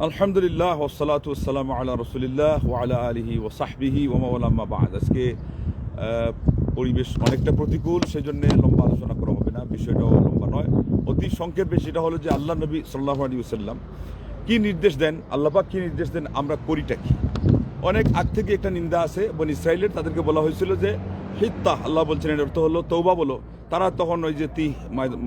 আলহামদুলিল্লাহ ওসালাত ওসালাম আল্লাহ রসুলিল্লাহ ওয়ালা আলিহি ও সাহবিহি ওমাওয়ালাম্মা বাদ। আজকে পরিবেশ অনেকটা প্রতিকূল সেই জন্য লম্বা আলোচনা করা হবে না, বিষয়টাও লম্বা নয়। অতি সংক্ষেপে সেটা হলো যে আল্লাহ নবী সাল্লাহ আলী সাল্লাম কি নির্দেশ দেন, আল্লাপাক কি নির্দেশ দেন, আমরা করিটা কি? অনেক আগ থেকে একটা নিন্দা আছে, বন ইসরায়েলের তাদেরকে বলা হয়েছিল যে হিত্তা আল্লাহ বলছেন, এর অর্থ হলো তৌবা বলো। তারা তখন ওই যে তি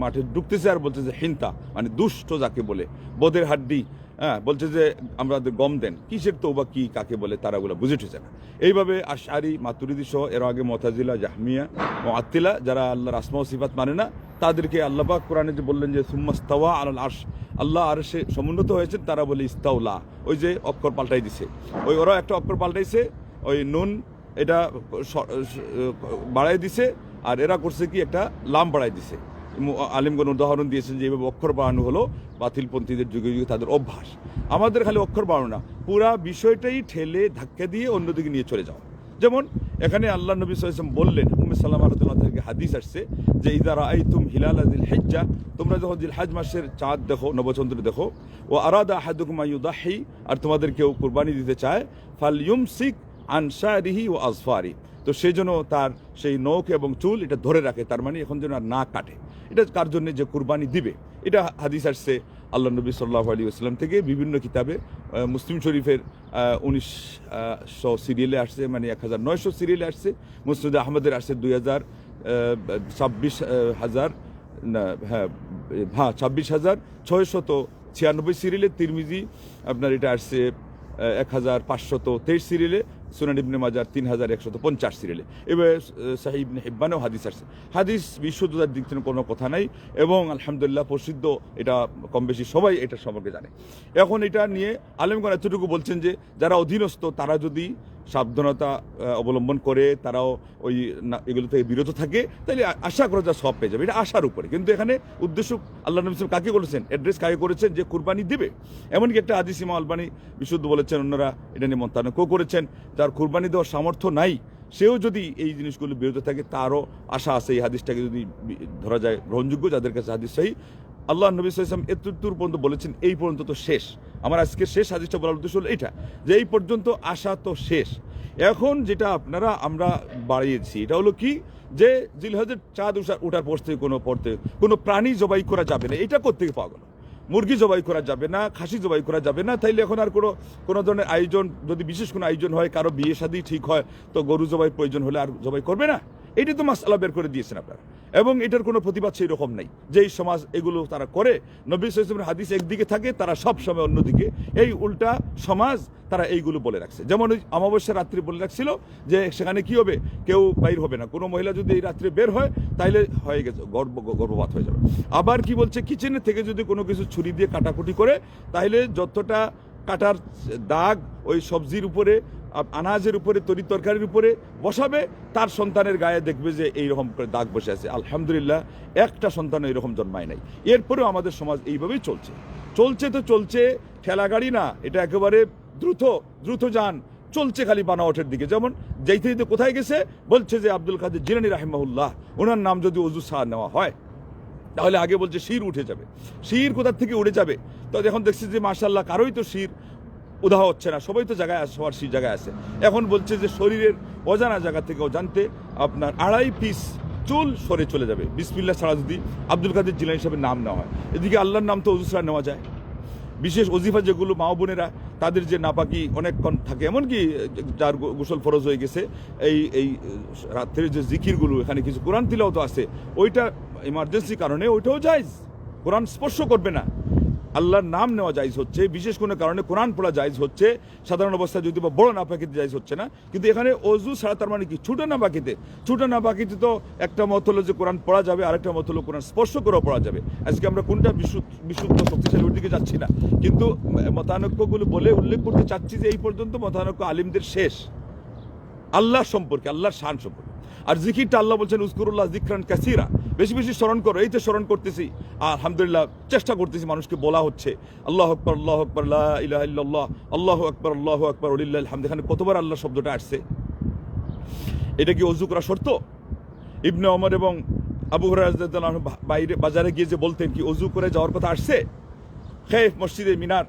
মাঠে ঢুকতেছে আর বলছে যে হিন্তা মানে দুষ্ট যাকে বলে, বোধের হাড্ডি। হ্যাঁ বলছে যে আমরা গম দেন, কিসের তৌবা কি, কাকে বলে, তারা ওগুলো বুঝে উঠেছে না। এইভাবে আশারি মাতুরিদি সহ এর আগে মতাজিলা, জাহমিয়া ও আত্তিলা যারা আল্লাহর আসমা সিফাত মানে না, তাদেরকে আল্লাপাক কোরআনে যে বললেন যে সুম্মাস্তাওয়া আল আর্শ আল্লাহ আর সে সমুন্নত হয়েছেন, তারা বলে ইস্তাউলা ওই যে অক্ষর পাল্টাই দিছে। ওই ওরা একটা অক্ষর পাল্টাইছে, ওই নুন এটা বাড়াই দিছে, আর এরা করছে কি, একটা লাম বাড়াই দিছে। আলিমগণ উদাহরণ দিয়েছেন যে এইভাবে অক্ষর বাড়ানো হলো বাতিলপন্থীদের যুগে যুগে তাদের অভ্যাস। আমাদের খালি অক্ষর বাড়ানো না, পুরা বিষয়টাই ঠেলে ধাক্কা দিয়ে অন্যদিকে নিয়ে চলে যাওয়া। যেমন, এখানে আল্লাহ নবী সাল্লাম বললেন, উম্মে সাল্লাম আলতুল্লাহ থেকে হাদিস আসছে যে ইদারা আই তুম হিলাল দিল হেজ্জা তোমরা যখন দিল হাজ মাসের চাঁদ দেখো, নবচন্দ্র দেখো ও আরাদা হাদুকুমা ইউদাহি আর তোমাদের কেউ কুরবানি দিতে চায় ফাল ইউমসিক আনসারিহি ও আজফারি তো সেই জন্য তার সেই নখ এবং চুল এটা ধরে রাখে, তার মানে এখন যেন আর না কাটে। এটা কার জন্য যে কুরবানি দিবে? এটা হাদিস আসছে আল্লাহ নবী সাল্লাহ আলী আসলাম থেকে বিভিন্ন কিতাবে মুসলিম শরীফের উনিশ শো সিরিয়ালে আসছে মানে এক হাজার নয়শো সিরিয়ালে আসছে মুসলিদ আহমদের আসছে দুই হাজার ছাব্বিশ হাজার হ্যাঁ হ্যাঁ ছাব্বিশ হাজার ছয়শত ছিয়ানব্বই সিরিয়ালে, তিরমিজি, আপনার এটা আসছে এক হাজার পাঁচশত তেইশ সিরিয়ালে সুনান ইবনে মাজার তিন হাজার একশত পঞ্চাশ সিরিয়ালে। এবার সাহি ইবনে হিব্বানেও হাদিস আসছে হাদিস বিশুদ্ধতার দিক থেকে কোনো কথা নাই এবং আলহামদুলিল্লাহ প্রসিদ্ধ, এটা কম বেশি সবাই এটা সম্পর্কে জানে। এখন এটা নিয়ে আলেমগণ এতটুকু বলছেন যে, যারা অধীনস্থ, তারা যদি সাবধানতা অবলম্বন করে তারাও ওই এগুলো থেকে বিরত থাকে তাহলে আশা করা যা সব পেয়ে যাবে। এটা আশার উপরে। কিন্তু এখানে উদ্দেশ্য আল্লাহ নবী কাকে করেছেন অ্যাড্রেস কাকে করেছেন? যে কুরবানি দেবে। এমনকি একটা আদিসিমা আলবানি বিশুদ্ধ বলেছেন, অন্যরা এটা নিয়ে মন্ত্রণ করেছেন, যার কুরবানি দেওয়ার সামর্থ্য নাই, সেও যদি এই জিনিসগুলো বিরত থাকে, তারও আশা আছে এই হাদিসটাকে যদি ধরা যায় গ্রহণযোগ্য, যাদের কাছে হাদিস সেই আল্লাহ নবী সাল্লাম এতদূর পর্যন্ত বলেছেন, এই পর্যন্ত তো শেষ। আমার আজকে শেষ হাদিসটা বলার উদ্দেশ্য হলো এইটা, যে এই পর্যন্ত আশা তো শেষ। এখন যেটা আপনারা, আমরা বাড়িয়েছি, এটা হলো কি? যে জিলহজের চাঁদ উষা ওঠার পর থেকে কোনো পড়তে কোনো প্রাণী জবাই করা যাবে না, এটা কোথেকে পাওয়া গেল? মুরগি জবাই করা যাবে না, খাসি জবাই করা যাবে না, তাইলে এখন আর কোনো কোনো ধরনের আয়োজন, যদি বিশেষ কোনো আয়োজন হয়, কারও বিয়ে শাদী ঠিক হয়, তো গরু জবাই প্রয়োজন হলে আর জবাই করবে না? এটা তো মাসালা বের করে দিয়েছেন আপনারা। এবং এটার কোনো প্রতিবাদ সেই রকম নাই। যেই সমাজ এগুলো তারা করে, নবী সাইসলামের হাদিস একদিকে থাকে, তারা সব সময় অন্যদিকে। এই উল্টা সমাজ তারা এইগুলো বলে রাখছে। যেমন ওই অমাবস্যা রাত্রি বলে রাখছিল যে সেখানে কি হবে? কেউ বাইর হবে না। কোনো মহিলা যদি এই রাত্রে বের হয়, তাইলে হয়ে গেছে, গর্ব, গর্ভপাত হয়ে যাবে। আবার কি বলছে? কিচেনের থেকে যদি কোনো কিছু ছুরি দিয়ে কাটাকুটি করে তাহলে যতটা কাটার দাগ ওই সবজির উপরে আনাজের উপরে, তরি তরকারির উপরে বসাবে, তার সন্তানের গায়ে দেখবে যে এইরকম করে দাগ বসে আছে। আলহামদুলিল্লাহ, একটা সন্তান এরকম জন্মায় নাই। এরপরেও আমাদের সমাজ এইভাবেই চলছে। চলছে তো চলছে ঠেলা গাড়ি না, এটা একেবারে দ্রুত দ্রুত যান, চলছে খালি বানাওয়াটের দিকে। যেমন যাইতে যেতে কোথায় গেছে? বলছে যে আব্দুল কাদের জিলানি রাহিমাহুল্লাহ, ওনার নাম যদি অজু সাহা নেওয়া হয়, তাহলে আগে বলছে শির উঠে যাবে। শির কোথার থেকে উড়ে যাবে? তো এখন দেখছি যে মার্শাল্লাহ কারোই তো শির উদাহ হচ্ছে না। সবাই তো জায়গায় সবার সেই জায়গায় আছে। এখন বলছে যে শরীরের অজানা জায়গা থেকে অজান্তে আপনার আড়াই পিস চুল সরে চলে যাবে। বিসমিল্লা ছাড়া যদি আব্দুল কাদের জিলা সাহেবের নাম নেওয়া হয়। এদিকে আল্লাহর নাম তো অজু ছাড়া নেওয়া যায়। বিশেষ অজিফা যেগুলো মা বোনেরা, তাদের যে নাপাকি অনেকক্ষণ থাকে, এমনকি যার গোসল ফরজ হয়ে গেছে, এই এই রাত্রের যে জিকিরগুলো, এখানে কিছু কোরআন তিলাও তো আছে, ওইটা ইমার্জেন্সি কারণে ওইটাও যাইজ কোরআন স্পর্শ করবে না। আল্লাহর নাম নেওয়া জায়জ হচ্ছে, বিশেষ কোনো কারণে কোরআন পড়া জায়জ হচ্ছে, সাধারণ অবস্থায় যদি বা বড় নাপাকিতে জায়জ হচ্ছে না। কিন্তু এখানে অজু ছাড়া তার মানে কি? ছোটো নাপাকিতে ছোটো নাপাকিতে তো একটা মত হলো যে কোরআন পড়া যাবে, আরেকটা মত হলো কোরআন স্পর্শ করেও পড়া যাবে। আজকে আমরা কোনটা বিশুদ্ধ বিশুদ্ধ, শক্তিশালী ওর দিকে যাচ্ছি না। কিন্তু মতানক্যগুলো বলে উল্লেখ করতে চাচ্ছি যে এই পর্যন্ত মতানক্য আলিমদের শেষ। আল্লাহ সম্পর্কে, আল্লাহর শান সম্পর্কে। আর জিকিরটা আল্লাহ বলছেন উস্কুরুল্লাহ জিক্রান কাসিরা। বেশি বেশি স্মরণ করো, এই তো স্মরণ করতেছি আর আলহামদুলিল্লাহ চেষ্টা করতেছি মানুষকে বলা হচ্ছে, আল্লাহ আকবর আল্লাহ আকবর ইল্লাল্লাহ, আল্লাহ আকবর আল্লাহ আকবর উলিল্লাহ আলহামদ এখানে কতবার আল্লাহ শব্দটা আসছে? এটা কি অজু করা শর্ত? ইবনে অমর এবং আবু হরাজ বাইরে, বাজারে গিয়ে যে বলতেন কি অজু করে যাওয়ার কথা আসছে? খেফ মসজিদে মিনার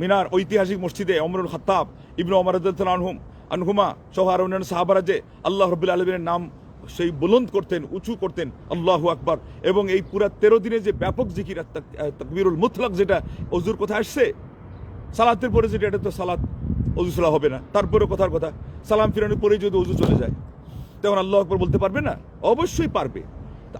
মিনার ঐতিহাসিক মসজিদে অমরুল খাত্তাব, ইবনু অমর আনহুম আনহুমা সহ অন্যান্য সাহাবারা যে আল্লাহ রবুল আলমিনের নাম সেই বুলন্দ করতেন, উঁচু করতেন, আল্লাহ আকবার। এবং এই পুরা তেরো দিনে যে ব্যাপক জিকির আর তাক- মুতলাক যেটা অজুর কথা আসছে, সালাতের পরে যেটা, এটা তো সালাত, অজু সালা হবে না। তারপরে কথার কথা, সালাম ফিরানোর পরে যদি অজু চলে যায়, তখন আল্লাহ আকবর বলতে পারবে না? অবশ্যই পারবে।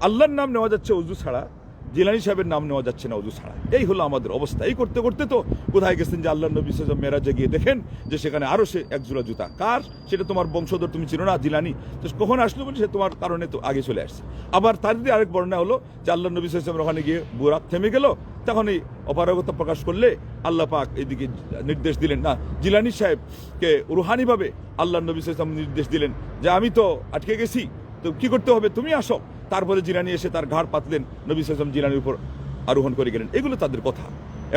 আল্লাহর নাম নেওয়া যাচ্ছে অজু ছাড়া। জিলানি সাহেবের নাম নেওয়া যাচ্ছে না, অজু ছাড়া। এই হলো আমাদের অবস্থা। এই করতে করতে তো কোথায় গেছেন যে আল্লাহ নবী সাল্লাম মেরাজে গিয়ে দেখেন যে সেখানে আরও সে এক জোড়া জুতা। কার? সেটা তোমার বংশধর, তুমি চিনো না, জিলানি। তো কখন আসলো বলে সে তোমার কারণে তো আগে চলে আসছে। আবার তার দিয়ে আরেক বর্ণনা হলো যে আল্লাহ নবী সাল্লাম ওখানে গিয়ে বুরাক থেমে গেল, তখন এই অপারগতা প্রকাশ করলে আল্লাহ পাক এদিকে নির্দেশ দিলেন। না, জিলানি সাহেবকে রুহানিভাবে আল্লাহ নবী সাল্লাম নির্দেশ দিলেন যে, আমি তো আটকে গেছি, তো কি করতে হবে? তুমি আসো। তারপরে জিলানি এসে তার ঘাড় পাতলেন নবী সাল্লাম জিলানির উপর আরোহণ করে গেলেন। এগুলো তাদের কথা।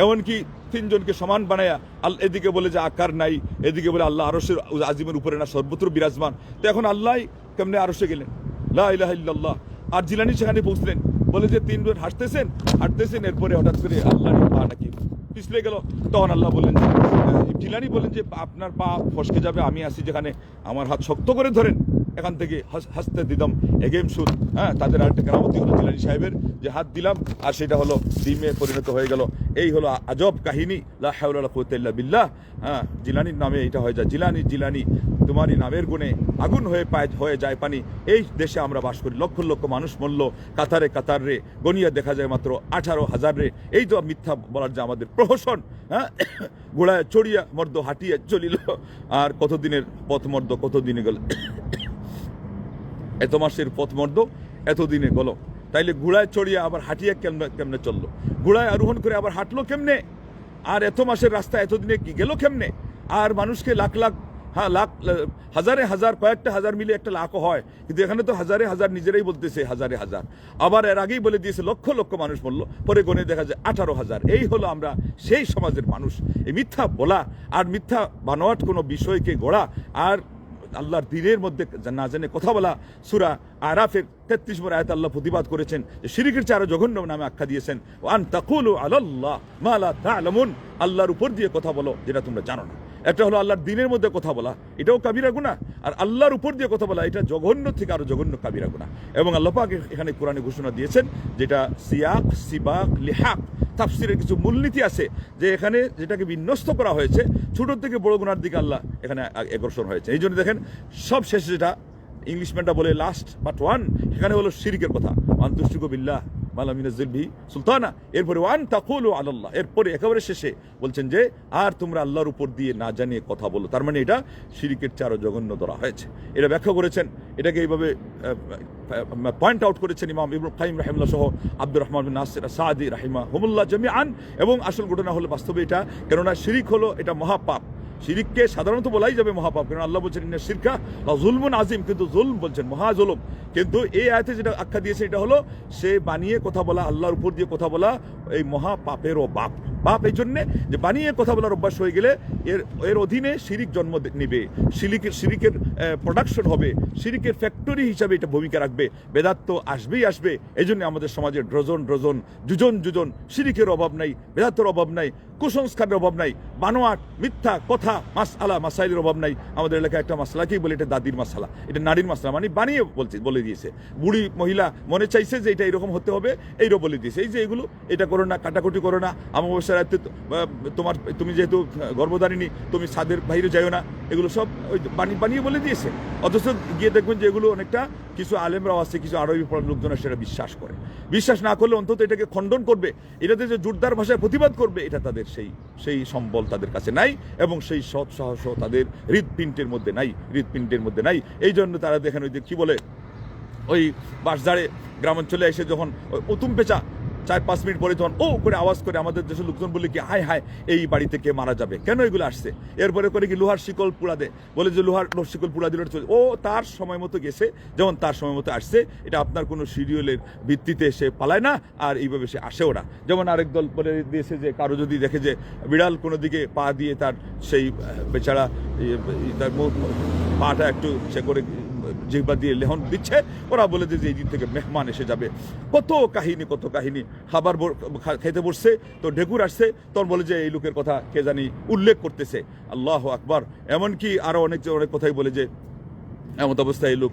এমনকি তিনজনকে সমান বানায়া আল এদিকে বলে যে আকার নাই এদিকে বলে আল্লাহ আরশের আজিমের উপরে না সর্বত্র বিরাজমান। তো এখন আল্লাহ কেমনে আরশে গেলেন? লা ইলাহা ইল্লাল্লাহ। আর জিলানি সেখানে পৌঁছলেন। বলে যে তিনজন হাঁটতেছেন হাঁটতেছেন এরপরে হঠাৎ করে আল্লাহর পা নাকি পিছলে গেল। তখন আল্লাহ বললেন যে, জিলানি বলেন যে আপনার পা ফসকে যাবে আমি আসি যেখানে। আমার হাত শক্ত করে ধরেন। এখান থেকে হাসতে দিলাম এগেম সুদ হ্যাঁ তাদের আরেকটা কেরামতি হলো জিলানি সাহেবের যে হাত দিলাম, আর সেটা হলো ডিমে পরিণত হয়ে গেল। এই হলো আজব কাহিনী, লা হাওলা ওয়ালা কুওয়াতা বিল্লাহ। হ্যাঁ জিলানির নামে এটা হয়ে যায়, জিলানি জিলানি, তোমারই নামের গুণে আগুন হয়ে পায়, হয়ে যায় পানি। এই দেশে আমরা বাস করি, লক্ষ লক্ষ মানুষ মরল, কাতারে কাতার গনিয়া দেখা যায় মাত্র আঠারো হাজার রে এই তো মিথ্যা বলার যে আমাদের প্রহসন হ্যাঁ গোড়ায় চড়িয়া মর্দ হাঁটিয়া চলিল। আর কতদিনের পথ মর্দ কতদিনে গেল? এত মাসের পথমর্দ এতদিনে গেল তাইলে ঘোড়ায় চড়িয়ে আবার হাঁটিয়ে কেমনে কেমনে চলল? ঘোড়ায় আরোহণ করে আবার হাঁটলো কেমনে? আর এত মাসের রাস্তা এতদিনে কি গেল কেমনে? আর মানুষকে লাখ লাখ হ্যাঁ লাখ হাজারে হাজার, কয়েকটা হাজার মিলে একটা লাখও হয়। কিন্তু এখানে তো হাজারে হাজার নিজেরাই বলতেছে হাজারে হাজার। আবার এর আগেই বলে দিয়েছে, লক্ষ লক্ষ মানুষ বলল পরে গণে দেখা যায় আঠারো হাজার। এই হলো আমরা সেই সমাজের মানুষ। এই মিথ্যা বলা আর মিথ্যা বানোয়াট কোনো বিষয়কে গড়া আর আল্লাহর দিনের মধ্যে না জেনে কথা বলা সুরা আরাফের তেত্রিশ নম্বর আয়াত আল্লাহ প্রতিবাদ করেছেন যে শিরিকের চেয়ে আরও জঘন্য নামে আখ্যা দিয়েছেন। ওয়ান তাকুলু আলাল্লাহ মালা তা'লামুন। আল্লাহর উপর দিয়ে কথা বলো যেটা তোমরা জানো না। একটা হলো আল্লাহর দিনের মধ্যে কথা বলা। এটাও কাবিরা গুনাহ। আর আল্লাহর উপর দিয়ে কথা বলা, এটা জঘন্য থেকে আরও জঘন্য কাবিরা গুনাহ। এবং আল্লাহ পাক এখানে কোরআনে ঘোষণা দিয়েছেন যেটা সিয়াক, সিবাক, লিহাক তাফসিরের কিছু মূলনীতি আছে যে এখানে যেটাকে বিন্যস্ত করা হয়েছে ছোটোর থেকে বড় গুণার দিকে আল্লাহ এখানে আকর্ষণ হয়েছে। এই জন্য দেখেন, সব শেষে যেটা ইংলিশম্যানটা বলে লাস্ট বাট ওয়ান এখানে হলো শিরিকের কথা। অন্তুষ্টিক বিল্লাহ। সুলতানা, এরপরে একেবারে শেষে বলছেন যে, আর তোমরা আল্লাহর উপর দিয়ে না জানিয়ে কথা বলো। তার মানে এটা জঘন্য ধরা হয়েছে। এটা ব্যাখ্যা করেছেন, এটাকে এইভাবে পয়েন্ট আউট করেছেন ইমাম সহ আব্দুর রহমান রাহিমা হুমুল্লাহ জমি আন এবং আসল ঘটনা হলো বাস্তবে এটা, কেননা শিরিক হলো এটা মহাপাপ। শিরিককে সাধারণত বলাই যাবে মহাপাপ, কারণ আল্লাহ বলছেন, ইন্না শিরকা জুলমুন আজিম কিন্তু জুলম বলছেন, মহা জুলুম। কিন্তু এই আয়াতে যেটা আখ্যা দিয়েছে, এটা হলো, সে বানিয়ে কথা বলা, আল্লাহর উপর দিয়ে কথা বলা, এই মহাপাপেরও বাপ। বাপ এই জন্যে যে বানিয়ে কথা বলার অভ্যাস হয়ে গেলে এর এর অধীনে শিরিক জন্ম নেবে। শিরিকের শিরিকের প্রোডাকশন হবে। শিরিকের ফ্যাক্টরি হিসাবে এটা ভূমিকা রাখবে। বেদাত তো আসবেই আসবে। এই জন্য আমাদের সমাজে ড্রজন ড্রজন যুজন যুজন শিরিকের অভাব নাই বেদাতের অভাব নাই, কুসংস্কারের অভাব নাই, বানোয়াট, মিথ্যা কথা মাস আলা মাসাইলের অভাব নাই। আমাদের এলাকায় একটা মাসলাকেই বলে? এটা দাদির মাসালা এটা নারীর মাসলা মানে বানিয়ে বলছে, বলে দিয়েছে। বুড়ি, মহিলা মনে চাইছে যে এটা এরকম হতে হবে, এইরকম বলে দিয়েছে। এই যে এগুলো, এটা করো না, কাটাকুটি করো না, অমাবস্যার রাতে তো- আহ, তোমার তুমি যেহেতু গর্ভধারিণী তুমি ছাদের বাইরে যাইও না এগুলো সব ওই বানিয়ে বানিয়ে বলে দিয়েছে। অথচ গিয়ে দেখবেন যে এগুলো অনেকটা কিছু আলেমরাও আছে কিছু আরবি পড়ার লোকজন সেটা বিশ্বাস করে। বিশ্বাস না করলে অন্তত এটাকে খণ্ডন করবে এটাতে যে জোরদার ভাষায় প্রতিবাদ করবে এটা তাদের সেই সেই সম্বল তাদের কাছে নাই এবং সেই সৎ সাহসও তাদের হৃদপিণ্ডের মধ্যে নাই হৃদপিণ্ডের মধ্যে নাই। এই জন্য তারা দেখেন ওই যে কি বলে ওই বাঁশঝাড়ে গ্রামাঞ্চলে এসে যখন উতুম পেঁচা চার পাঁচ মিনিট পরে যখন ও করে আওয়াজ করে আমাদের দেশের লোকজন বলে কি হায় হায় এই বাড়িতে কে মারা যাবে? কেন এগুলো আসছে? এরপরে করে কি লোহার শিকল পুড়া দে বলে যে লোহার শিকল পুড়া দিল চলে ও তার সময় মতো গেছে। যেমন তার সময় মতো আসছে এটা আপনার কোনো শিডিউলের ভিত্তিতে সে পালায় না আর এইভাবে সে আসেও না। যেমন আরেক দল বলে দিয়েছে যে কারও যদি দেখে যে বিড়াল কোনো দিকে পা দিয়ে তার সেই বেচারা ইয়ে, তার পাটা একটু সে করে জিহ্বা দিয়ে লেহন দিচ্ছে। ওরা বলে যে এই দিন থেকে মেহমান এসে যাবে। কত কাহিনী কত কাহিনী। খাবার খেতে বসছে, তো ঢেকুর আসছে। তখন বলে যে, এই লোকের কথা কে জানি উল্লেখ করতেছে। আল্লাহ আকবার। এমনকি আরও অনেক অনেক কথাই বলে যে এমত অবস্থায় লোক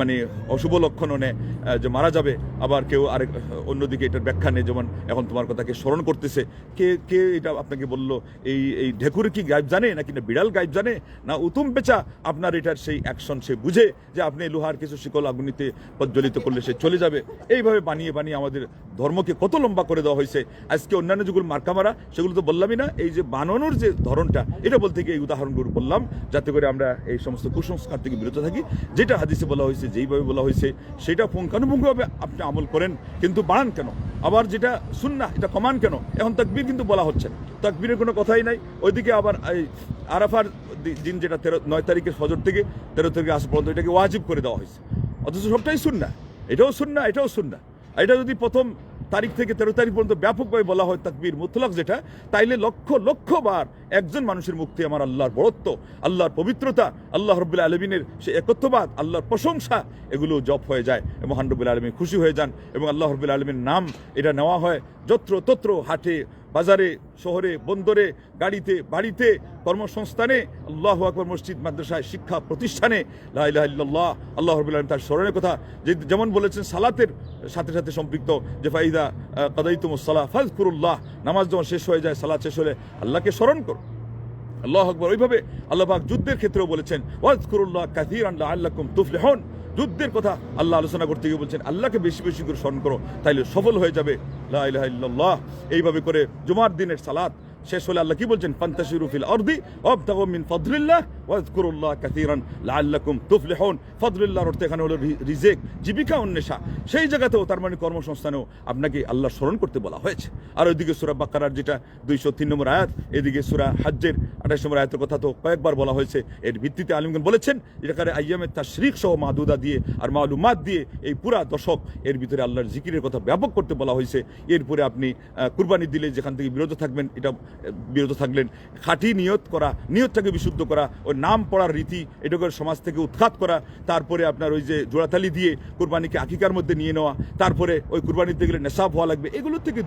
মানে অশুভ লক্ষণ নেয় যে মারা যাবে, আবার কেউ আরেক অন্যদিকে এটার ব্যাখ্যা নেই, যেমন এখন তোমার কথাকে স্মরণ করতেছে। কে কে এটা আপনাকে বলল? এই এই ঢেকুরে কি গাইব জানে, নাকি না বিড়াল গাইব জানে? না উতুম পেঁচা? আপনার এটার সেই অ্যাকশন সে বুঝে যে আপনি লোহার কিছু শিকল আগুনিতে প্রজ্বলিত করলে সে চলে যাবে। এইভাবে বানিয়ে বানিয়ে আমাদের ধর্মকে কত লম্বা করে দেওয়া হয়েছে। আজকে অন্যান্য যেগুলো মার্কা মারা, সেগুলো তো বললামই না। এই যে বানানোর যে ধরনটা, এটা বলতে গিয়ে এই উদাহরণগুলো বললাম, যাতে করে আমরা এই সমস্ত কুসংস্কার থেকে বিরত থাকি। যেটা হাদিসে বলা হয়েছে, যেইভাবে বলা হয়েছে, সেটা পুঙ্খানুপুঙ্খভাবে আপনি আমল করেন, কিন্তু বাড়ান কেন? আবার যেটা শুননা এটা কমান কেন? এখন তাকবীর কিন্তু বলা হচ্ছে না। তাকবীরের কোনো কথাই নাই। ওইদিকে আবার আরাফার দিন যেটা তেরো, নয় তারিখের ফজর থেকে তেরো তারিখে আস পর্যন্ত এটাকে ওয়াজিব করে দেওয়া হয়েছে। অথচ সবটাই শুননা এটাও শুননা এটাও শুননা এটা যদি প্রথম তারিখ থেকে তেরো তারিখ পর্যন্ত ব্যাপকভাবে বলা হয় তাকবীর, মুতলক যেটা, তাইলে লক্ষ লক্ষ বার একজন মানুষের মুক্তি আমার আল্লাহর বড়ত্ব, আল্লাহর পবিত্রতা, আল্লাহ রব্বুল আলমিনের সে একত্ববাদ, আল্লাহর প্রশংসা, এগুলো জপ হয়ে যায় এবং হান্ডবুল আলমী খুশি হয়ে যান এবং আল্লাহ রব্বুল আলমীর নাম এটা নেওয়া হয় যত্র তত্র, হাটে, বাজারে, শহরে, বন্দরে, গাড়িতে, বাড়িতে, কর্মসংস্থানে, আল্লাহ আকবর মসজিদ, মাদ্রাসায়, শিক্ষা প্রতিষ্ঠানে, লা ইলাহা ইল্লাল্লাহ, আল্লাহ রবুল্লাহ তার স্মরণের কথা যে যেমন বলেছেন সালাতের সাথে সাথে সম্পৃক্ত যে ফাইদা কাদাইতুম সালাহ ফাজকুরুল্লাহ নামাজ যখন শেষ হয়ে যায়, সালাত শেষ হলে আল্লাহকে স্মরণ করো। আল্লাহ আকবর। ওইভাবে আল্লাহ পাক যুদ্ধের ক্ষেত্রেও বলেছেন, ওয়াজকুরুল্লাহ আল্লাহ লাআল্লাকুম তুফলিহুন। যুদ্ধের কথা আল্লাহ আলোচনা করতে গিয়ে বলছেন, আল্লাহকে বেশি বেশি করে স্মরণ করো, তাইলে সফল হয়ে যাবে। লাহ এইভাবে করে জুমার দিনের সালাত শেষ হলে আল্লাহ কি বলছেন? ফান্তাশিরু ফিল আরদি ওয়াবতাগু মিন ফাদলিল্লাহ ওয়াজকুরুল্লাহ কাসীরান লাআল্লাকুম তুফলিহুন। ফাদলিল্লাহর অর্থ এখানে হলো রিজিক, জীবিকা অন্বেষা সেই জায়গাতেও তার মানে কর্মসংস্থানেও আপনাকে আল্লাহ স্মরণ করতে বলা হয়েছে। আর ওইদিকে সুরা বাকারার যেটা দুইশো তিন নম্বর আয়াত, এদিকে সুরা হাজ্জের আঠাশ নম্বর আয়াতের কথা তো কয়েকবার বলা হয়েছে। এর ভিত্তিতে আলিমগণ বলেছেন এটাকারে আইয়ামের তাশরিক সহ মাদুদা দিয়ে আর মালুমাত দিয়ে এই পুরা দশক এর ভিতরে আল্লাহর জিকিরের কথা ব্যাপক করতে বলা হয়েছে। এরপরে আপনি কুরবানি দিলে যেখান থেকে বিরত থাকবেন, এটা বিরত থাকলেন। খাঁটি নিয়ত করা, নিয়তটাকে বিশুদ্ধ করা ওই নাম পড়ার রীতি এটাকে সমাজ থেকে উৎখাত করা, তারপরে আপনার ওই যে জোড়াতালি দিয়ে কুরবানিকে আকিকার মধ্যে নিয়ে নেওয়া, তারপরে ওই কুরবানিতে গেলে নেশাব হওয়া লাগবে, এগুলো থেকে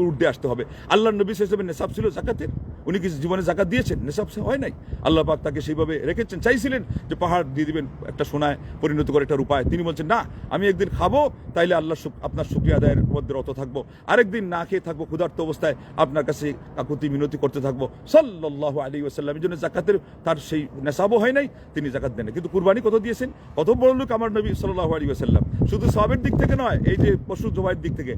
ঊর্ধ্বে আসতে হবে। আল্লাহ নবী হিসেবে নেশাব ছিল জাকাতের। উনি কি জীবনে জাকাত দিয়েছেন, নেশাব সে হয় নাই। আল্লাহ পাক তাকে সেইভাবে রেখেছেন, চাইছিলেন যে পাহাড় দিয়ে দিবেন একটা সোনায়, পরিণত করে একটা রূপায়। তিনি বলছেন, না, আমি একদিন খাব, তাইলে আল্লাহ আপনার শুক্রিয়া আদায়ের মধ্যে রত থাকব। আরেকদিন না খেয়ে থাকব ক্ষুধার্ত অবস্থায়, আপনার কাছে কাকুতি মিনতি করতে থাকব। সাল্লাহ আলী ওসাল্লাম এই জন্য জাকাতের তার সেই নেশাবও হয় নাই, তিনি জাকাত দেন কিন্তু কুরবানি কত দিয়েছেন? কত বড় লোক আমার নবী সাল্লাহ আলী ওসাল্লাম শুধু সবের দিক থেকে নয়, এই যে পশু জবাইয়ের দিক থেকে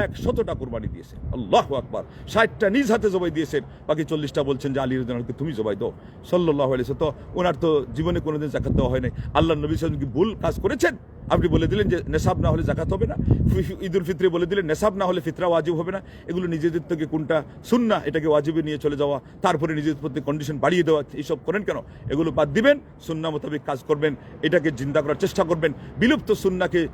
এক শতটা কুরবানি দিয়েছেন। আল্লাহ আকবার। ষাটটা নিজ হাতে জবাই দিয়েছেন। বাকি চল্লিশটা বলছেন যে, আলী রুদ্দানকে তুমি জবাই দাও। সাল্লাহ আলী তো ওনার তো জীবনে কোনোদিন জাকাত দেওয়া হয় নাই। আল্লাহ নবী সাল্লাম কি ভুল কাজ করেছেন? আপনি বলে দিলেন যে, নেশাব না হলে জাকাত হবে না। ঈদ উল ফিত্রে বলে দিলেন, নেশাব না হলে ফিতরা ওয়াজিব হবে না। এগুলো নিজেদের থেকে কোনটা সুন্না এটাকে ওয়াজিবে নিয়ে চলে যাওয়া, তারপরে নিজেদের প্রতি কন্ডিশন বাড়িয়ে দেওয়া, এইসব করেন কেন? এগুলো বাদ দিবেন, সুন্না মোতাবেক কাজ করবেন, এটাকে জিন্দা করার চেষ্টা করবেন। বিলুপ্ত সুন্নাকে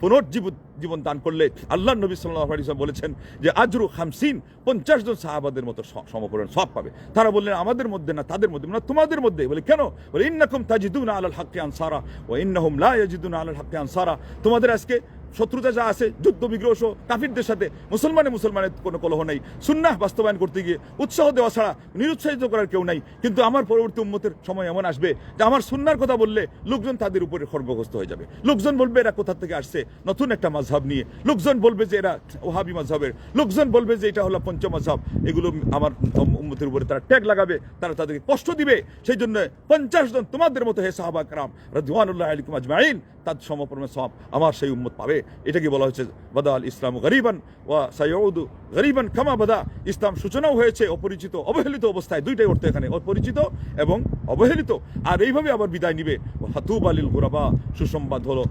পুনর্জীবন জীবন দান করলে আল্লাহ নবী সাল্লাহ আলী বলেছেন যে, আজরু খামসিন, পঞ্চাশ জন সাহাবাদের মতো স- সমপরিমাণ সব পাবে। তারা বললেন, আমাদের মধ্যে না, তাদের মধ্যে, না, তোমাদের মধ্যে। বলে, কেন? বলে, ইন্নাকুম তাজিদুনা আলাল হাক্কি আনসারা ও ইন্নাহুম লা ইয়াজিদুনা আলাল হাক্কি আনসারা। তোমাদের আজকে শত্রুতা যা আছে, যুদ্ধ বিগ্রহ সহ কাফিরদের সাথে, মুসলমানে মুসলমানের কোনো কলহ নাই। সুন্নাহ বাস্তবায়ন করতে গিয়ে উৎসাহ দেওয়া ছাড়া নিরুৎসাহিত করার কেউ নাই। কিন্তু আমার পরবর্তী উম্মতের সময় এমন আসবে যে আমার সুন্নার কথা বললে লোকজন তাদের উপরে খর্বগ্রস্ত হয়ে যাবে। লোকজন বলবে এরা কোথা থেকে আসছে? নতুন একটা মাঝহাব নিয়ে। লোকজন বলবে যে এরা ওহাবি মাঝহাবের লোকজন বলবে যে এটা হলো পঞ্চ মাঝহাব এগুলো আমার উম্মতের উপরে তারা ট্যাগ লাগাবে, তারা তাদেরকে কষ্ট দিবে। সেই জন্য পঞ্চাশ জন তোমাদের মতো হে সাহাবা কারাম রাজওয়ানুল্লাহ আলিকুম আজমাইন তার সমপরমে সব আমার সেই উম্মত পাবে। এটাকে বলা হয়েছে, বাদা আল ইসলাম গরিবান ওয়া সাইয়উদু গরিবান খামা বাদা। ইসলাম সূচনাও হয়েছে অপরিচিত, অবহেলিত অবস্থায়। দুইটাই অর্থ এখানে, অপরিচিত এবং অবহেলিত। আর এইভাবে আবার বিদায় নিবে। হাতুব আলিল গুরাবা, সুসংবাদ হলো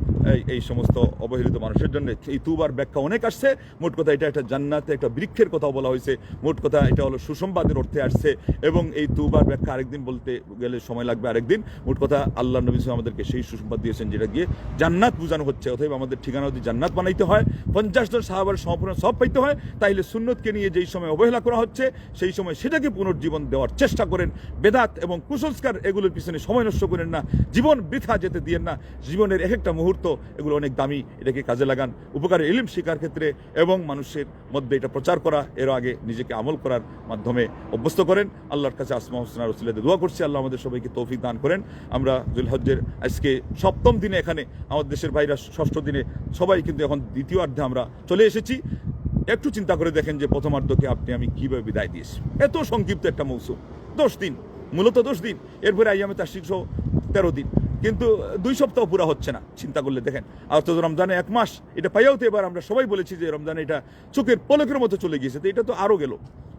এই সমস্ত অবহেলিত মানুষের জন্য এই তুবার ব্যাখ্যা অনেক আসছে। মোট কথা এটা একটা জান্নাতে একটা বৃক্ষের কথা বলা হয়েছে। মোট কথা এটা হলো সুসংবাদের অর্থে আসছে এবং এই তুবার ব্যাখ্যা আরেকদিন বলতে গেলে সময় লাগবে আরেকদিন। মোট কথা আল্লাহ নবী আমাদেরকে সেই সুসংবাদ দিয়েছেন যেটা গিয়ে জান্নাত বোঝানো হচ্ছে, অতএব আমাদের ঠিকানা যদি জান্নাত বানাইতে হয়। পঞ্চাশ জন সাহাবার সম্পূর্ণ সব পাইতে হয়। তাইলে সুন্নতকে নিয়ে যেই সময় অবহেলা করা হচ্ছে, সেই সময় সেটাকে পুনর্জীবন দেওয়ার চেষ্টা করেন। বেদাত এবং কুসংস্কার এগুলোর পিছনে সময় নষ্ট করেন না। জীবন বৃথা যেতে দিয়েন না। জীবনের এক একটা মুহূর্ত এগুলো অনেক দামি, এটাকে কাজে লাগান। উপকারে ইলিম শিকার ক্ষেত্রে এবং মানুষের মধ্যে এটা প্রচার করা, এর আগে নিজেকে আমল করার মাধ্যমে অভ্যস্ত করেন। আল্লাহর কাছে আসমা হোসেন রসুল্লাহ দোয়া করছি, আল্লাহ আমাদের সবাইকে তৌফিক দান করেন। আমরা জুলহজ্জের আজকে সপ্তম দিনে এখানে, আমাদের দেশের ভাইরা ষষ্ঠ দিনে সবাই কিন্তু এখন দ্বিতীয় অর্ধে আমরা চলে এসেছি। একটু চিন্তা করে দেখেন যে প্রথমার্ধকে আপনি আমি কীভাবে বিদায় দিয়েছি। এত সংক্ষিপ্ত একটা মৌসুম, দশ দিন, মূলত দশ দিন। এরপরে আইয়ামে তার শীর্ষ তেরো দিন। কিন্তু দুই সপ্তাহ পুরো হচ্ছে না, চিন্তা করলে দেখেন। আর তো রমজানে এক মাস, এটা পাইয়াও তো এবার আমরা সবাই বলেছি যে রমজানে এটা চোখের পলকের মতো চলে গিয়েছে, তো এটা তো আরও গেল।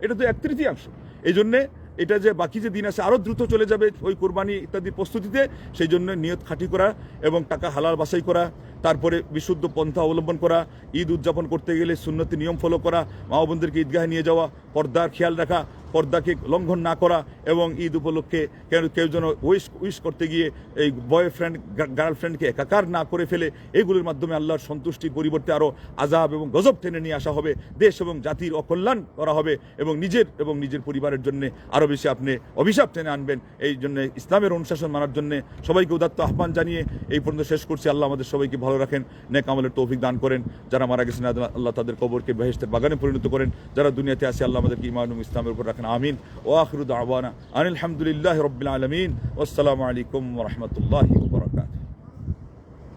এটা তো এক তৃতীয়াংশ। এই জন্যে এটা যে বাকি যে দিন আছে আরও দ্রুত চলে যাবে ওই কোরবানি ইত্যাদি প্রস্তুতিতে সেই জন্য নিয়ত খাঁটি করা এবং টাকা হালাল বাছাই করা, তারপরে বিশুদ্ধ পন্থা অবলম্বন করা, ঈদ উদযাপন করতে গেলে সুন্নতি নিয়ম ফলো করা, মা বোনদেরকে ঈদগাহে নিয়ে যাওয়া, পর্দার খেয়াল রাখা, পর্দাকে লঙ্ঘন না করা এবং ঈদ উপলক্ষে কেউ কেউ যেন উইশ উইশ করতে গিয়ে এই বয়ফ্রেন্ড গার্লফ্রেন্ডকে একাকার না করে ফেলে, এগুলোর মাধ্যমে আল্লাহর সন্তুষ্টির পরিবর্তে আরও আজাব এবং গজব টেনে নিয়ে আসা হবে, দেশ এবং জাতির অকল্যাণ করা হবে এবং নিজের এবং নিজের পরিবারের জন্য আরও বেশি আপনি অভিশাপ টেনে আনবেন। এই জন্য ইসলামের অনুশাসন মানার জন্য সবাইকে উদাত্ত আহ্বান জানিয়ে এই পর্যন্ত শেষ করছি। আল্লাহ আমাদের সবাইকে ভালো রাখেন, নেক আমলের তৌফিক দান করেন। যারা মারা গেছেন, আল্লাহ তাদের কবরকে বেহেস্তের বাগানে পরিণত করেন। যারা দুনিয়াতে আসে আল্লাহ আমাদেরকে ইমান এবং ইসলামের উপর রাখেন। আমিন। ও আখরুদ আওয়ানা আনিল হামদুলিল্লাহ রবিল আলমিন। আসসালামু আলাইকুম রহমতুল্লাহ